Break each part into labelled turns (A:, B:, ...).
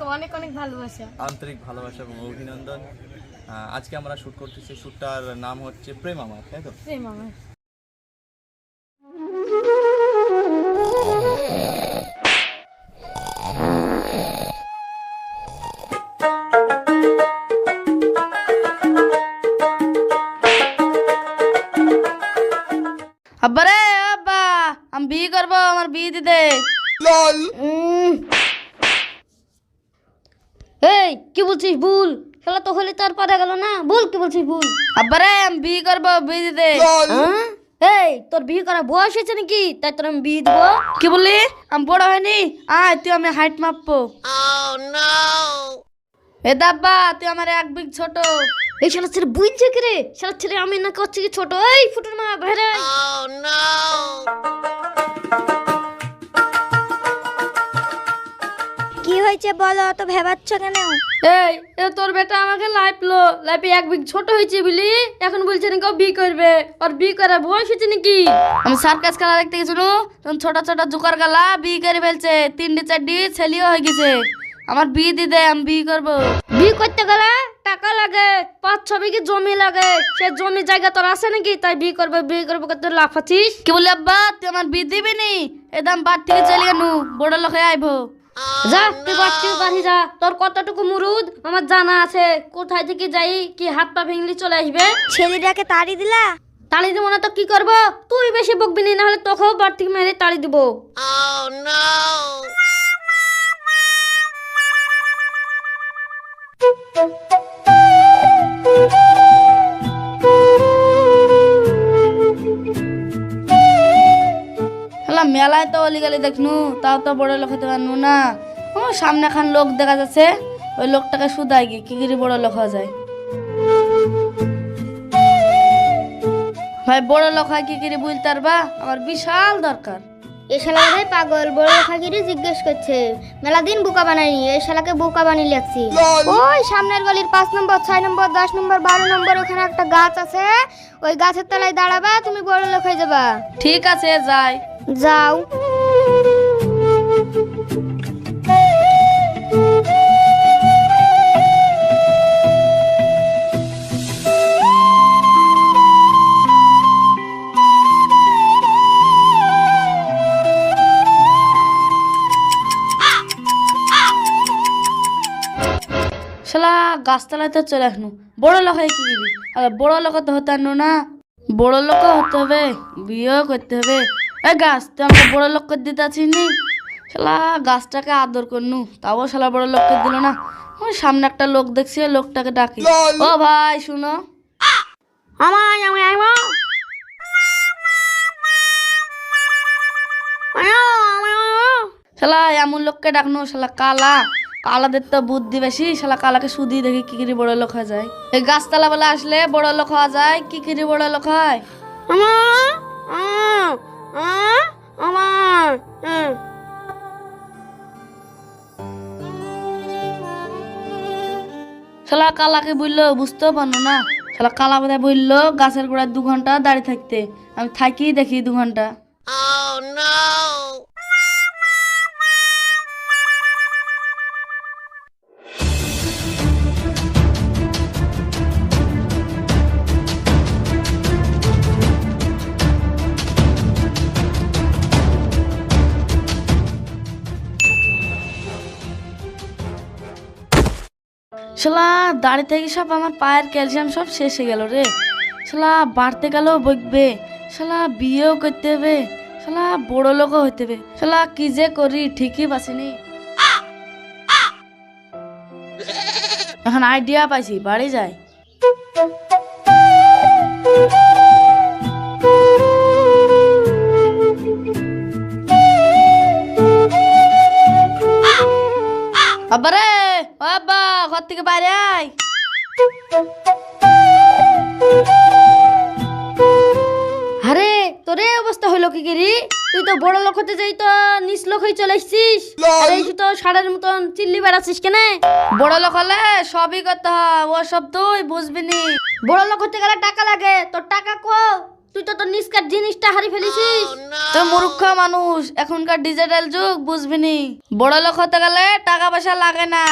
A: আপনাকে অনেক অনেক ভালোবাসা।
B: আন্তরিক ভালোবাসা এবং অভিনন্দন। আজকে আমরা শুট করতেছি শুটটার নাম হচ্ছে প্রেম আমার তাই তো?
A: প্রেম আমার।
C: আব্বা রে আব্বা আমি বিয়ে করব আমার বিয়ে দিতে। উম। এই কি বলছিস ভুল? খেলা তো হলে তার পারা গেল না। ভুল কি বলছিস ভুল? আব্বা রে আমি বিয়ে করব বিয়ে দিতে। হ্যাঁ? এই তোর বিয়ে করা বয়স হয়েছে নাকি? তাই তোর আমি বিয়ে দেবো। কি বললি? আমি বড় হয়নি? আয় তুই আমি হাইট মাপবো। এ দাব্বা তুই আমার এক বিগ ছোট। এই শালা ছেলে বুঝছে কি রে? শালা ছেলে আমি না করছি কি ছোট? এই ফুটুর মা বাইরে
D: হয়েছে বলো অত ভেবাচ্ছ কেন?
C: এই এ তোর বেটা আমাকে লাইফ লো লাইফে এক বিগ ছোট হয়েছে বলি এখন বলছে নাকি বিয়ে করবে। আর বি করার বয়স হয়েছে নাকি? আমি সার্কাস খেলা দেখতে গেছিল তখন ছোট ছোট জোকার গালা বি করে ফেলছে। তিনটে চারটি ছেলেও হয়ে গেছে। আমার বিয়ে দিতে আমি বিয়ে করব। বিয়ে করতে গেলে টাকা লাগে পাঁচ ছ বিঘে জমি লাগে। সে জমি জায়গা তোর আছে নাকি? তাই বিয়ে করবে বিয়ে করবে কত লাফাচ্ছিস? কি বলি আব্বা তুই আমার বিয়ে দিবি নি? এদাম বাড়ি থেকে চলে গেনু বড় লোকে আইবো। যা তুই বাচ্চির বাড়ি যা। তোর কতটুকু মুরুদ? আমার জানা আছে। কোথায় থেকে যাই কি হাত পা ভেঙলি চলে আসবে।
D: ছেলেটাকে তাড়ি দিলা?
C: তাড়ি দিব না তো কি করব? তুই বেশি বকবি নি নাহলে তোকেও বাড়ি থেকে মেরে তাড়ি দিব। মেলায় তো অলিগালি দেখনু তাও তো বড় লোক হতে পারনু না। ও সামনে খান লোক দেখা যাচ্ছে ওই লোকটাকে শুধাই গি কি করে বড় লোক হওয়া যায়। ভাই বড় লোক হয় কি করে বুঝতে পারবা? আমার বিশাল দরকার।
D: এ শালা ভাই পাগল বড় খাকিরে জিজ্ঞেস করছে। মেলা দিন বোকা বানাইনি এই শালাকে বোকা বানিয়ে লাগছি। ওই সামনের গলির পাঁচ নম্বর ছয় নম্বর দশ নম্বর বারো নম্বর ওখানে একটা গাছ আছে। ওই গাছের তলায় দাঁড়াবা তুমি বড় লোক হয়ে যাবা।
C: ঠিক আছে যাই।
D: যাও।
C: শালা, গাছতলায় তো চলে আসনু। বড় লোক হয় কি করবি আর, বড় লোক তো হতে না। বড় লোক হতে হবে, বিয়েও করতে হবে। এই গাছ তুই আমাকে বড় লোক করে দিতে আছিস নি শালা গাছটাকে আদর করনু। তাও শালা বড় লোক করে দিল না। ওই সামনে একটা লোক দেখছি লোকটাকে ডাকি। ও ভাই শুনো।
D: আমার আমার আমার
C: শালা এমন লোককে ডাকনো শালা কালা। কালাদের তো বুদ্ধি বেশি শালা কালাকে সুদি দেখি কি করে বড় লোক হওয়া যায়। এই গাছতলা বেলা আসলে বড় লোক হওয়া যায় কি করে বড় লোক হয়।
D: আমার
C: শালা কালাকে বলল বুঝতেও পারল না। শালা কালা বোধহয় বলল, গাছের গোড়ায় দু ঘণ্টা দাঁড়িয়ে থাকতে। আমি থাকি দেখি দু ঘণ্টা। শালা দাঁড়িয়ে থেকে সব আমার পায়ের ক্যালসিয়াম সব শেষ হয়ে গেল রে। শালা, বাড়তে গেলেও বকবে। শালা, বিয়েও করতে হবে। শালা, বড় লোকও হইতে হবে। শালা, কি যে করি ঠিকই পাচ্ছিনি এখন আইডিয়া পাইছি, বাড়ি যাই। আব্বা রে ও আব্বা ঘর থেকে বাইরে আয়। আরে তোরে অবস্থা হলো কি গিরি? তুই তো বড় লোক হতে যাই তো নিচ লোক হয়ে চলে এসছিস আর এই তো ষাঁড়ের মতন চিল্লি বেড়াচ্ছিস কেন? বড় লোক হলে সবই করতে হয় ও সব তুই বুঝবি নি। বড় লোক হতে গেলে টাকা লাগে তোর টাকা কো? তুই তো তোর নিষ্কার জিনিসটা হারিয়ে ফেলেছিস।
D: Oh,
C: তো মূর্খ মানুষ এখনকার ডিজিটাল যুগ বুঝবিনি। বড় লোক হতে গেলে টাকা পয়সা লাগে না।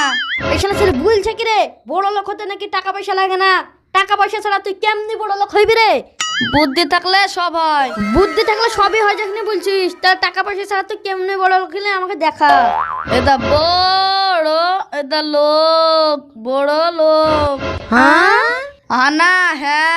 C: এখানে ছেলে বলছে কি রে? বড় লোক হতে নাকি টাকা পয়সা লাগে না? টাকা পয়সা ছাড়া তুই কেমনি বড় লোক হইবি রে? বুদ্ধি থাকলে সব হয়। বুদ্ধি থাকলে সবই হয় যেখানে বলছিস। তার টাকা পয়সা ছাড়া তুই কেমনি বড় লোক হলে আমাকে দেখা। এটা বড় এটা লোক বড় লোক। হ্যাঁ? আনা হ্যাঁ।